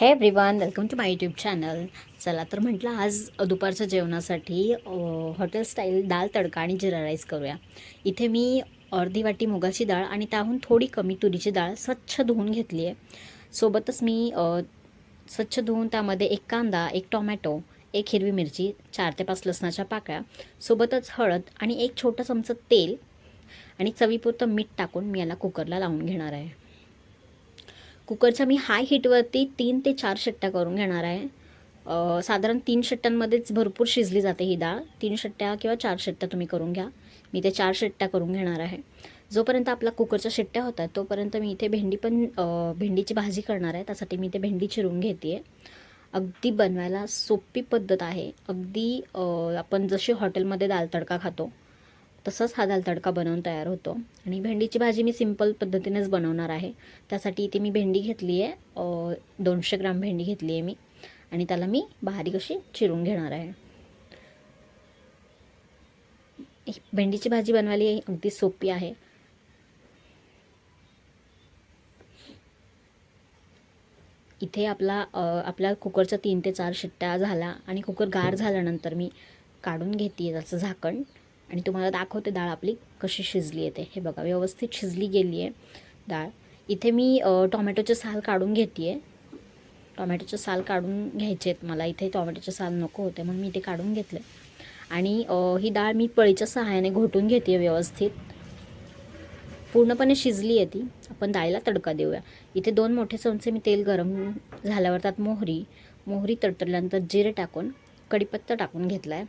Hey everyone welcome to my YouTube channel चला तर म्हटलं आज दुपारच्या जेवणासाठी हॉटेल स्टाईल दाल तडका आणि जिरा राईस करूया. इथे मी अर्धी वाटी मुगाची डाळ आणि त्याहून थोडी कमी तुरीची डाळ स्वच्छ धुवून घेतली आहे. सोबतच मी स्वच्छ धुवून त्यामध्ये एक कांदा एक टोमॅटो एक हिरवी मिरची चार ते पाच लसणाच्या पाकळ्या सोबतच हळद आणि एक छोटं चमचं तेल आणि चवीपुरतं मीठ टाकून मी याला कुकरला लावून घेणार आहे. कुकरच्या मी हाय हीटवरती तीन ते चार शिट्ट्या करून घेणार आहे. साधारण तीन शिट्ट्यांमध्येच भरपूर शिजली जाते ही डाळ. तीन शिट्ट्या किंवा चार शिट्ट्या तुम्ही करून घ्या. मी ते चार शिट्ट्या करून घेणार आहे. जोपर्यंत आपला कुकरच्या शिट्ट्या होत आहेत तोपर्यंत मी इथे भेंडी पण भेंडीची भाजी करणार आहे. त्यासाठी मी इथे भेंडी चिरून घेते. आहे अगदी बनवायला सोपी पद्धत आहे. अगदी आपण जशी हॉटेलमध्ये दाल तडका खातो तसंच हा दाल तडका बनवून तयार होतो. आणि भेंडीची भाजी मी सिंपल पद्धतीनेच बनवणार आहे. त्यासाठी इथे मी भेंडी घेतली आहे. दोनशे ग्राम भेंडी घेतली आहे मी. आणि त्याला मी बारीक अशी चिरून घेणार आहे. भेंडीची भाजी बनवायला अगदी सोपी आहे. इथे आपला आपल्या कुकरच्या तीन ते चार शिट्ट्या झाल्या आणि कुकर गार झाल्यानंतर मी काढून घेते त्याचं झाकण. आणि तुम्हाला दाखवते डाळ आपली कशी शिजली आहे ते हे बघा व्यवस्थित शिजली गेली आहे डाळ. इथे मी टोमॅटोचे साल काढून घेते आहे टोमॅटोचे साल काढून घ्यायचे आहेत मला. इथे टोमॅटोचे साल नको होते म्हणून मी ते काढून घेतले. आणि ही डाळ मी पळीच्या सहाय्याने घोटून घेते व्यवस्थित. पूर्णपणे शिजली आहे ती. आपण डाळीला तडका देऊया. इथे दोन मोठे चमचे मी तेल गरम झाल्यावर त्यात मोहरी. मोहरी तडतडल्यानंतर जिरे टाकून कढीपत्ता टाकून घेतला आहे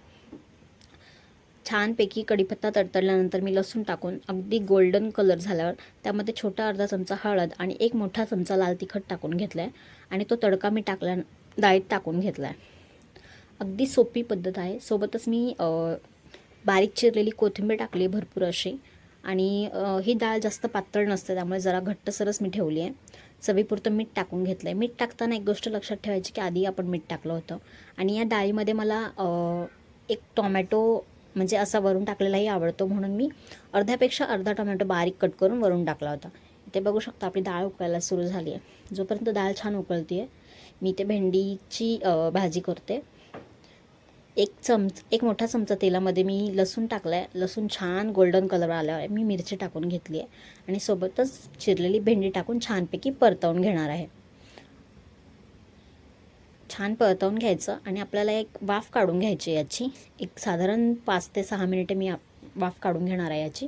छानपैकी कढीपत्ता तडतडल्यानंतर मी लसूण टाकून अगदी गोल्डन कलर झाल्यावर त्यामध्ये छोटा अर्धा चमचा हळद आणि एक मोठा चमचा लाल तिखट टाकून घेतला आहे आणि तो तडका मी टाकल्या डाळीत टाकून घेतला आहे अगदी सोपी पद्धत आहे. सोबतच मी बारीक चिरलेली कोथिंबीर टाकली आहे भरपूर अशी. आणि ही डाळ जास्त पातळ नसते त्यामुळे जरा घट्टसरच मी ठेवली आहे. चवीपुरतं मीठ टाकून घेतलं आहे मीठ टाकताना एक गोष्ट लक्षात ठेवायची की आधी आपण मीठ टाकलं होतं. आणि या डाळीमध्ये मला एक टोमॅटो म्हणजे असा वरून टाकलेलाही आवडतो म्हणून मी अर्ध्यापेक्षा अर्धा टोमॅटो बारीक कट करून वरून टाकला होता. इथे बघू शकता आपली डाळ उकळायला सुरू झाली आहे. जोपर्यंत डाळ छान उकळते आहे मी ते भेंडीची भाजी करते. एक चमच एक मोठा चमचा तेलामध्ये मी लसूण टाकला आहे लसूण छान गोल्डन कलर आल्यावर मी मिरची टाकून घेतली आहे. आणि सोबतच चिरलेली भेंडी टाकून छानपैकी परतवून घेणार आहे. छान परतवून घ्यायचं आणि आपल्याला एक वाफ काढून घ्यायची याची. एक साधारण पाच ते सहा मिनिटे मी आप- वाफ काढून घेणार आहे याची.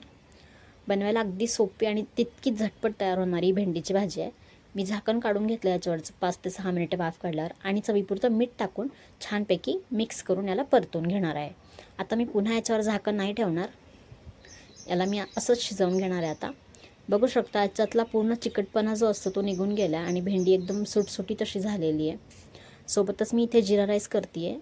बनवायला अगदी सोपी आणि तितकी झटपट तयार होणारी भेंडीची भाजी आहे. मी झाकण काढून घेतलं याच्यावरचं पाच ते सहा मिनिटे वाफ काढल्यावर आणि चवीपुरतं मीठ टाकून छानपैकी मिक्स करून याला परतून घेणार आहे. आता मी पुन्हा याच्यावर झाकण नाही ठेवणार. याला मी असंच शिजवून घेणार आहे आता. बघू शकता याच्यातला पूर्ण चिकटपणा जो असतो तो निघून गेला आणि भेंडी एकदम सुटसुटीत अशी झालेली आहे. सोबतच मी इथे जिरा राईस करते आहे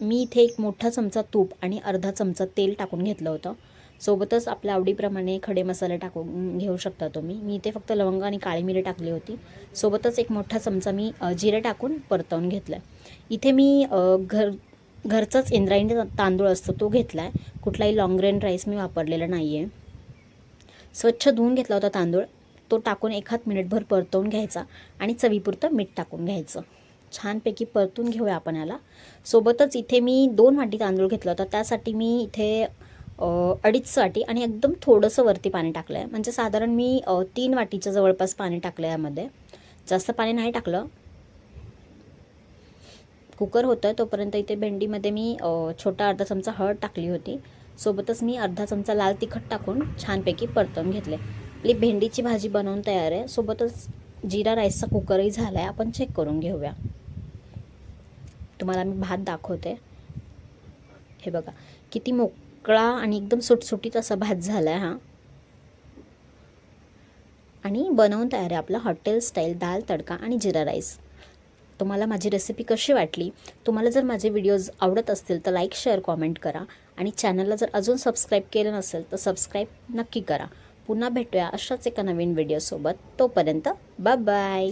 मी इथे एक मोठा चमचा तूप आणि अर्धा चमचा तेल टाकून घेतलं होतं. सोबतच आपल्या आवडीप्रमाणे खडे मसाले टाकून घेऊ शकता तुम्ही. मी इथे फक्त लवंग आणि काळी मिरी टाकली होती. सोबतच एक मोठा चमचा मी जिरे टाकून परतवून घेतलं इथे मी घर घरचाच इंद्रायणी तांदूळ असतो तो घेतला आहे कुठलाही लाँग ग्रेन राईस मी वापरलेला नाही आहे स्वच्छ धुवून घेतला होता तांदूळ. तो टाकून एखाद मिनिटभर परतवून घ्यायचा आणि चवीपुरतं मीठ टाकून घ्यायचं. छानपैकी परतून घेऊया आपण याला. सोबतच इथे मी दोन वाटी तांदूळ घेतला होता. त्यासाठी मी इथे अडीच वाटी आणि एकदम थोडंसं वरती पाणी टाकलं आहे म्हणजे साधारण मी तीन वाटीच्या जवळपास पाणी टाकलं यामध्ये. जास्त पाणी नाही टाकलं. कुकर होतं तोपर्यंत इथे भेंडीमध्ये मी छोटा अर्धा चमचा हळद टाकली होती. सोबतच मी अर्धा चमचा लाल तिखट टाकून छानपैकी परतून घेतले. आपली भेंडीची भाजी बनवून तयार आहे. सोबतच जिरा राईसचा कुकरही झाला आहे आपण चेक करून घेऊया. तुम्हाला मी भात दाखवते. हे बघा किती मोकळा आणि एकदम सुटसुटीत असा भात झाला आहे हा. आणि बनवून तयार आहे आपला हॉटेल स्टाईल दाल तडका आणि जिरा राईस. तुम्हाला माझी रेसिपी कशी वाटली? तुम्हाला जर माझे व्हिडिओज आवडत असतील तर लाईक शेअर कॉमेंट करा. आणि चॅनलला जर अजून सबस्क्राईब केलं नसेल तर सबस्क्राईब नक्की करा. पुन्हा भेटूया अशाच एका नवीन व्हिडिओसोबत तोपर्यंत बाय बाय